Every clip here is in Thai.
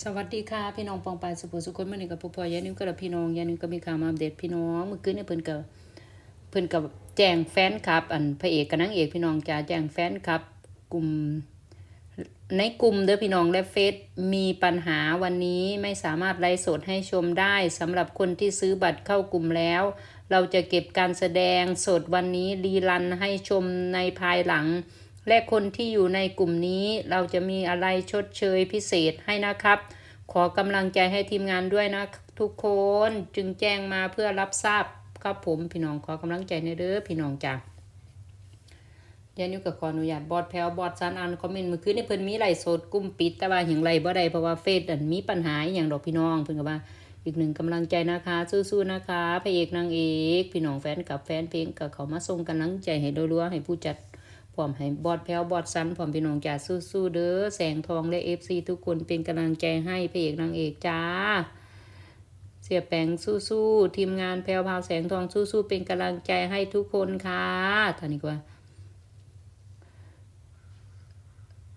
สวัสดีค่ะพี่น้องปองปายสุภสุคนมื่อนี้กับผู้พ่อยานิ่มก็กับพี่น้องยานิ่มก็มีข่าวมาอัปเดตพี่น้องเมื่อคืนเนี่ยเพิ่นกับเพิ่นกับแจ้งแฟนคลับ อันพระเอกกับนางเอกพี่น้องจะแจ้งแฟนคลับ กลุ่มในกลุ่มเด้อพี่น้องและเฟซมีปัญหาวันนี้ไม่สามารถไลฟ์สดให้ชมได้สำหรับคนที่ซื้อบัตรเข้ากลุ่มแล้ว เราจะเก็บการแสดงสดวันนี้รีรันให้ชมในภายหลัง และคนที่อยู่ในกลุ่มนี้เราจะมีอะไรชดเชยพิเศษให้นะครับ ขอกำลังใจให้ทีมงานด้วยนะทุกคนจึงแจ้งมาเพื่อรับทราบครับผมพี่น้องขอกำลังใจในเด้อพี่น้องจ้ะเดี๋ยวนี้ก็ขออนุญาตบอดแพลวบอดซันอันคอมเมนต์เมื่อคืนนี่เพิ่นมีไลสดกลุ่มปิดแต่ว่าอย่างไรบ่ได้เพราะว่าเฟซอันมีปัญหาอย่างดอกพี่น้องเพิ่นก็ว่าอีกหนึ่งกำลังใจนะคะสู้ๆนะคะพระเอกนางเอก พี่น้องแฟนกับแฟนเพลงก็เขามาส่งกำลังใจให้รัวๆให้ผู้จัด พร้อมให้บอดแพ้วบอดซันพร้อมพี่น้องจ่าสู้ๆเด้อแสงทองและเอฟซีทุกคนเป็นกำลังใจให้พระเอกนางเอกจ้า เสียแปงสู้ๆทีมงานแพรวพาวแสงทองสู้ๆเป็นกำลังใจให้ทุกคนค่ะท่านี้กว่า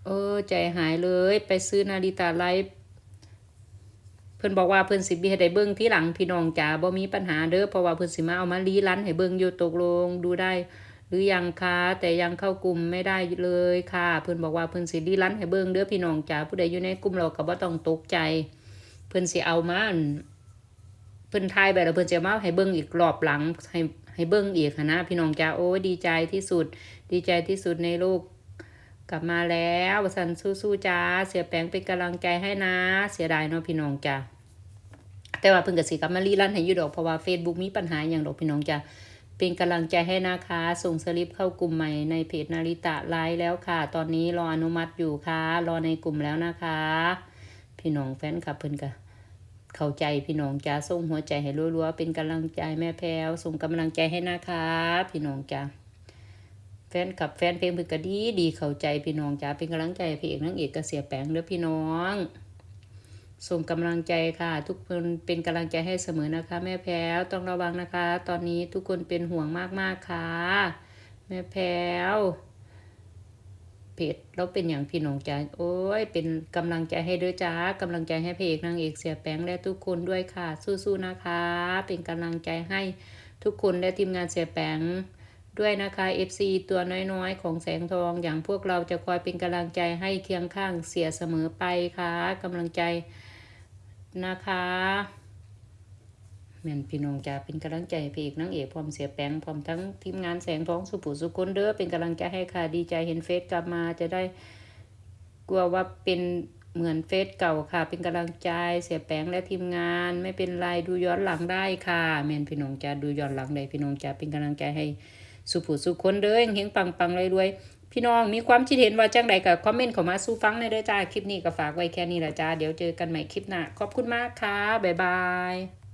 เออใจหายเลยไปซื้อนาฬิตาไลฟ์เพิ่นบอกว่าเพิ่นสิบีให้ได้เบิ่งที่หลังพี่น้องจ๋าบ่มีปัญหาเด้อเพราะว่าเพิ่นสิมาเอามารีรันให้เบิ่งอยู่ตกลงดูได้ หรือยังคะแต่ยังเข้ากลุ่มไม่ได้เลยค่ะเพิ่นบอกว่าเพิ่นสิรีรันให้เบิ่งเด้อพี่น้องจ๋าผู้ใดอยู่ในกลุ่มเราก็บ่ต้องตกใจ เพิ่นสิเอามาเพิ่นทายไปแล้วเพิ่นจะมาให้เบิ่งอีกรอบหลังให้ให้เบิ่งอีกนะพี่น้องจ๋าโอ้ดีใจที่สุด ดีใจที่สุดในโลกกลับมาแล้วสันสู้ๆจ้า เสียแปงเป็นกำลังใจให้นะ เสียดายเนาะพี่น้องจ้าแต่ว่าเพิ่งกสิกลับมารีรันให้อยู่ดอกเพราะว่า Facebook มีปัญหาอย่างดอกพี่น้องจ้า เป็นกำลังใจให้นะคะ ส่งสลิปเข้ากลุ่มใหม่ในเพจนาริตะไลฟ์แล้วค่ะ ตอนนี้รออนุมัติอยู่ค่ะ รอในกลุ่มแล้วนะคะ พี่น้องแฟนคลับเพิ่นก็เข้าใจพี่น้องจ้าส่งหัวใจให้รัวๆเป็นกำลังใจแม่แพรวส่งกำลังใจให้นะคะ พี่น้องจ้าแฟนกับแฟนเพลงเพิ่นก็ดีดีเข้าใจพี่น้องจ๋าเป็นกำลังใจพี่เอกนางเอกก็เสียแปงเด้อพี่น้อง ส่งกำลังใจค่ะ ทุกคนเป็นกำลังใจให้เสมอนะคะ แม่แพรวต้องระวังนะคะ ตอนนี้ทุกคนเป็นห่วงมากๆค่ะ แม่แพรวเพจเราเป็นอย่างพี่น้องจ๋าโอ้ย เป็นกำลังใจให้ด้วยจ้ากำลังใจให้พระเอกนางเอกเสียแปงและทุกคนด้วยค่ะ สู้ๆนะคะ เป็นกำลังใจให้ทุกคนและทีมงานเสียแปง ด้วยนะคะ FC ตัวน้อยๆ ของแสงทองอย่างพวกเราจะคอยเป็นกำลังใจให้เคียงข้างเสียเสมอไปค่ะกำลังใจนะคะแม่นพี่น้องจะเป็นกำลังใจพี่เอกนางเอกพร้อมเสียแปงพร้อมทั้งทีมงานแสงทองสุปุสุคนเด้อเป็นกำลังใจให้ค่ะดีใจเห็นเฟซกลับมาจะได้กลัวว่าเป็นเหมือนเฟซเก่าค่ะ เป็นกำลังใจเสียแปงและทีมงาน ไม่เป็นไรดูย้อนหลังได้ค่ะ แม่นพี่น้องจะดูย้อนหลังได้พี่น้องจะเป็นกำลังใจให้ สุผู้สุคนเด้อเฮงปังปังๆรวยๆพี่น้องมีความคิดเห็นว่าจังใดกับคอมเมนต์เข้ามาสู้ฟังในอยเด้อจ้าคลิปนี้ก็ฝากไว้แค่นี้ละจ้าเดี๋ยวเจอกันใหม่คลิปหน้าขอบคุณมากค่ะบ๊ายบาย